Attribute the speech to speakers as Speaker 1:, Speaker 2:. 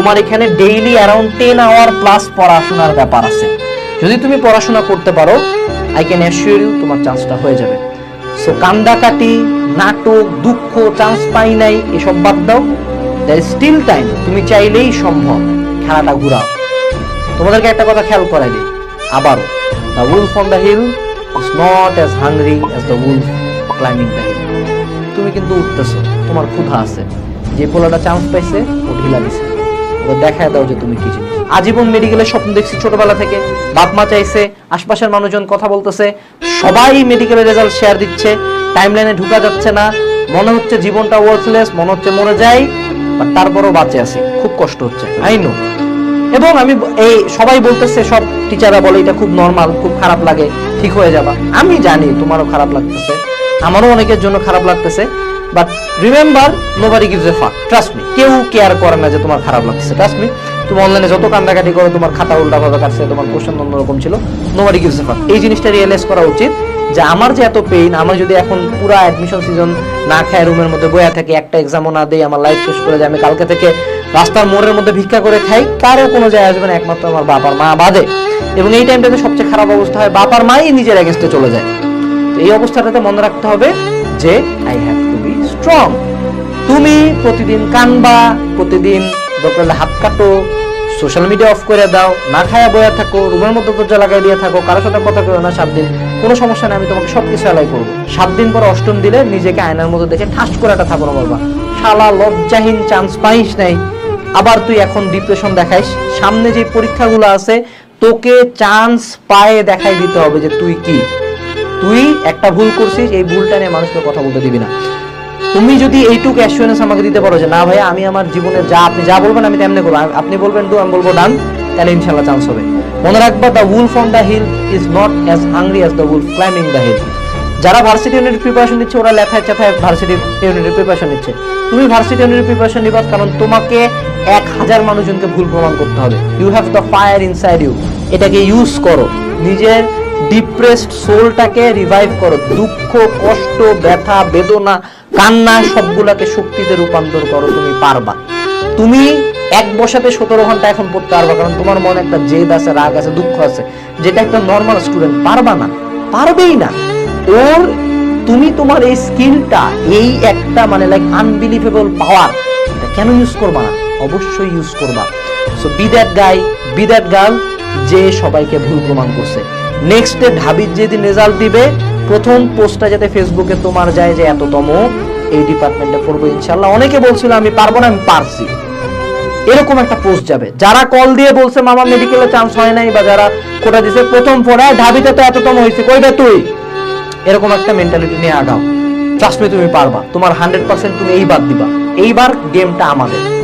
Speaker 1: তোমার এখানে daily around ten hour plus পড়াশোনার ব্যাপার আছে। যদি তুমি পড়াশোনা করতে পারো আই ক্যান অ্যাসিওর ইউ তোমার চান্সটা হয়ে যাবে। সো কান্দাকাটি, নাটক, দুঃখ চান্স পাই নাই, এসব বাদ দাও। দ্যার স্টিল টাইম তুমি চাইলেই সম্ভব খেলাটা ঘুরাও। তোমাদেরকে একটা কথা খেয়াল করাই দিই। আবারও the wolf on the hill is not as hungry as the wolf climbing the hill তুমি কিন্তু উঠতেছো, তোমার ক্ষুধা আছে। যে পোলাটা চান্স পাইছে, ও ঢিলা দিছে। ওকে দেখায় দাও যে তুমি কি জিনিস। আজীবন মেডিকেলের স্বপ্ন দেখছি ছোটবেলা থেকে। বাপ মা চাইছে, আশপাশের মানুষজন কথা বলতেছে। সবাই মেডিকেলের রেজাল্ট শেয়ার দিচ্ছে। টাইমলাইনে ঢুকা যাচ্ছে না। মনে হচ্ছে জীবনটা ওয়ার্থলেস মনে হচ্ছে মরে যাই বাট তারপরও বাঁচে আছি। খুব কষ্ট হচ্ছে আই নো এবং আমি এই সবাই বলতেছে, সব টিচাররা বলে, এটা খুব নর্মাল খুব খারাপ লাগে, ঠিক হয়ে যাবা। আমি জানি, তোমারও খারাপ লাগতেছে। আমারও অনেকের জন্য খারাপ লাগতেছে। But remember nobody gives a fuck trust me কেউ কেয়ার করে না যে তোমার খারাপ লাগতেছে। ট্রাস্ট মি তুমি অনলাইনে যত কান্দাকাটি করো, তোমার খাতা উল্টা ভাবে কাটছে, তোমার কোশ্চেন অন্যরকম ছিল নোবারি গিভস এ ফাক এই জিনিসটা রিয়েলাইজ করা উচিত যে আমার যে এত পেইন আমার যদি এখন পুরো অ্যাডমিশন সিজন না খায় রুমের মধ্যে বয়া থাকে, একটা এক্সামও না দেই, আমার লাইফ শেষ করে যায়, আমি কালকে থেকে রাস্তার মোড়ের মধ্যে ভিক্ষা করে খাই, কারও কোনো যায় আসবে না, একমাত্র আমার বাবার মা বাদে। এবং এই টাইমটাতে সবচেয়ে খারাপ অবস্থা হয় বাবার মাই নিজের এগেনস্টে চলে যায়। তো এই অবস্থাটাতে মনে রাখতে হবে যে I have to be strong তুমি প্রতিদিন কানবা, প্রতিদিন দরকার হাত কাটো সোশ্যাল মিডিয়া অফ করে দাও, না খায়া বয়া থাকো, রুমের মধ্যে দরজা লাগাই দিয়ে থাকো, কারোর সাথে কথা কেউ না, সাত দিন। কোনো সমস্যা নেই, আমি তোমাকে সবকিছু অ্যালাই করব। সাত দিন পর অষ্টম দিলে নিজেকে আয়নার মধ্যে দেখে ঠাস করে একটা থাপড় মারবা। শালা লজ্জাহীন চান্স পাইস নাই। আবার তুই এখন ডিপ্রেশন দেখাইস। সামনে যে পরীক্ষাগুলো আছে, তোকে চান্স পায়ে দেখাই দিতে হবে যে তুই কি। তুই একটা ভুল করছিস, এই ভুলটা নিয়ে মানুষকে কথা বলতে দিবি না। তুমি যদি এইটুকু অ্যাসুরেন্স আমাকে দিতে পারো যে, না ভাইয়া, আমি আমার জীবনে যা আপনি যা বলবেন, আমি তেমনি করব। আপনি বলবেন ডু আমি বলব ডান তাহলে ইনশাল্লাহ চান্স হবে। মনে রাখবা the wolf on the hill is not as hungry as the wolf climbing the hill যারা ভার্সিটি ইউনিট প্রিপারেশন নিচ্ছে, ওরা লেখায় চেথায় ভার্সিটি ইউনিটের প্রিপারেশন নিচ্ছে। তুমি ভার্সিটি ইউনিটের প্রিপারেশন নিবা কারণ তোমাকে এক হাজার মানুষজনকে ভুল প্রমাণ করতে হবে। You have the fire inside you এটাকে ইউজ করো। নিজের ডিপ্রেসড সোলটাকে রিভাইভ করো। দুঃখ, কষ্ট, ব্যথা, বেদনা কান্না সবগুলাকে শক্তিতে রূপান্তর করো, তুমি পারবা। তুমি এক বসাতে সতেরো ঘণ্টা এখন পড়তে পারবা, কারণ তোমার মনে একটা জেদ আছে, রাগ আছে, দুঃখ আছে, যেটা একটা নর্মাল স্টুডেন্ট পারবা না, পারবেই না। ওর, তুমি তোমার এই স্কিলটা এই একটা মানে লাইক আনবিলিভেবল পাওয়ার কেন ইউজ করবা না? অবশ্যই ইউজ করবা। So be that guy be that girl যে সবাইকে ভুল প্রমাণ করছে। নেক্সট ডে ঢাবির যেদিন রেজাল্ট দিবে প্রথম পোস্টটা যাতে ফেসবুকে তোমার যায় যে এততম, এই ডিপার্টমেন্টে পড়ব ইনশাল্লাহ অনেকে বলছিল, আমি পারব না, আমি পারছি। এরকম একটা পোস্ট যাবে। যারা কল দিয়ে বলছে, মামা মেডিকেলে চান্স হয় নাই, বা যারা কোটা দিছে, প্রথম পড়ায় ঢাবিতে তো এততম হয়েছে কইটা তুই? এরকম একটা মেন্টালিটি নিয়ে আগাও। ট্রাস্ট তুমি পারবা। তোমার হান্ড্রেড পার্সেন্ট তুমি এইবার দিবা। এইবার গেমটা আমাদের।